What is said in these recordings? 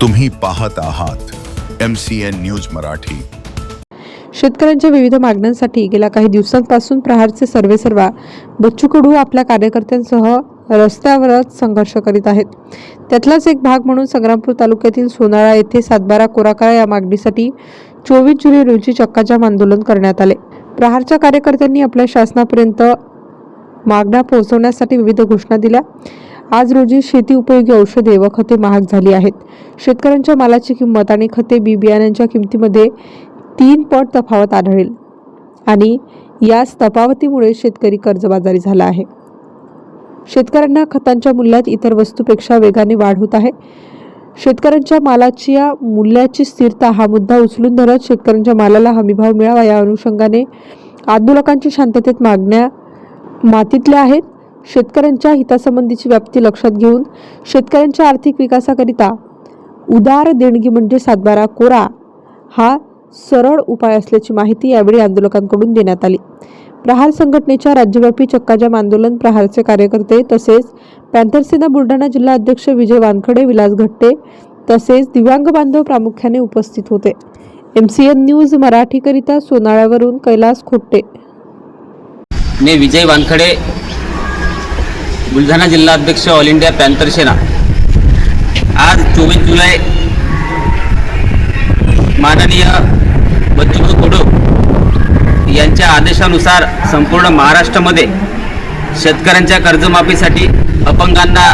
तुम्ही पाहत आहात M C N news Marathi. शेतकऱ्यांच्या विविध मागण्यांसाठी गेल्या काही दिवसांपासून प्रहारचे सर्वेसर्वा बच्चू कडू आपल्या कार्यकर्त्यांसह रस्त्यावरच संघर्ष करीत आहेत. त्यातलाच एक भाग म्हणून संग्रामपूर तालुक्यातील सोनाळा येथे सातबारा कोराकाळा या मागणीसाठी चोवीस जुलै रोजी चक्काजाम आंदोलन करण्यात आले. प्रहारच्या कार्यकर्त्यांनी आपल्या शासनापर्यंत मागण्या पोहोचवण्यासाठी विविध घोषणा दिल्या. आज रोजी शेती उपयोगी औषधे व खते महाग झाली आहेत. शेतकऱ्यांच्या मालाची किंमत आणि खते बी बियाण्यांच्या किमतीमध्ये तीन पट तफावत आढळेल. आणि याच तफावतीमुळे शेतकरी कर्जबाजारी झाला आहे. शेतकऱ्यांना खतांच्या मूल्यात इतर वस्तूपेक्षा वेगाने वाढ होत आहे. शेतकऱ्यांच्या मालाची या मूल्याची स्थिरता हा मुद्दा उचलून धरत शेतकऱ्यांच्या मालाला हमीभाव मिळावा या अनुषंगाने आंदोलकांची शांततेत मागण्या मातीतल्या आहेत. शेतकऱ्यांच्या हितासंबंधीची व्याप्ती लक्षात घेऊन शेतकऱ्यांच्या आर्थिक विकासाकरिता उदार देणगी म्हणजे सातबारा कोरा हा सरळ उपाय असल्याची माहिती यावेळी आंदोलकांकडून देण्यात आली. प्रहार संघटनेच्या राज्यव्यापी चक्काजाम आंदोलन प्रहारचे कार्यकर्ते तसेच पॅन्थरसेना बुलढाणा जिल्हा अध्यक्ष विजय वानखडे विलास घट्टे तसेच दिव्यांग बांधव प्रामुख्याने उपस्थित होते. एम सी एन न्यूज मराठीकरिता सोनाळ्यावरून कैलास खोट्टे. मी विजय वानखडे बुलढाणा जिल्हा अध्यक्ष ऑल इंडिया पॅन्थर सेना. आज चोवीस जुलै माननीय बच्चूभाऊ कडू यांच्या आदेशानुसार संपूर्ण महाराष्ट्रामध्ये शेतकऱ्यांच्या कर्जमाफीसाठी अपंगांना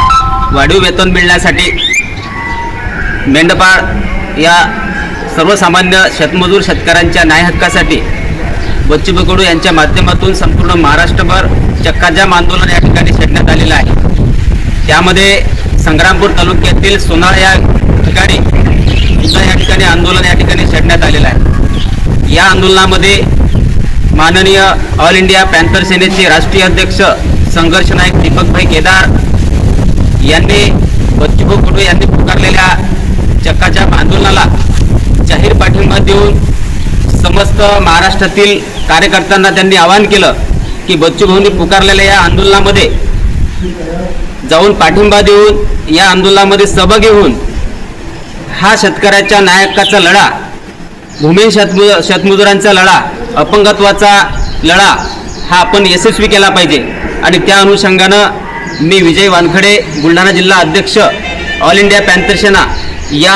वाढीव वेतन मिळण्यासाठी मेंढपाळ या सर्वसामान्य शेतमजूर शेतकऱ्यांच्या न्याय हक्कासाठी बच्चूभाऊ कडू यांच्या माध्यमातून संपूर्ण महाराष्ट्रभर चक्काजाम आंदोलन या ठिकाणी छेडण्यात आलेलं आहे. त्यामध्ये संग्रामपूर तालुक्यातील सोनाळ या ठिकाणी सुद्धा या ठिकाणी आंदोलन या ठिकाणी छेडण्यात आलेलं आहे. या आंदोलनामध्ये माननीय ऑल इंडिया पॅन्थर सेनेचे राष्ट्रीय अध्यक्ष संघर्ष नायक दीपकभाई केदार यांनी बच्चूभाऊ कडू यांनी पुकारलेल्या चक्काच्या आंदोलनाला जाहीर पाठिंबा देऊन समस्त महाराष्ट्रातील कार्यकर्त्यांना त्यांनी आवाहन केलं. की बच्चूभाऊंनी पुकारलेल्या या आंदोलनामध्ये जाऊन पाठिंबा देऊन या आंदोलनामध्ये सहभागी होऊन हा शेतकऱ्याच्या नायकाचा लढा भूमिहीन शेतमु शेतमजुरांचा लढा अपंगत्वाचा लढा हा आपण यशस्वी केला पाहिजे. आणि त्या अनुषंगानं मी विजय वानखडे बुलढाणा जिल्हा अध्यक्ष ऑल इंडिया पॅन्थर सेना या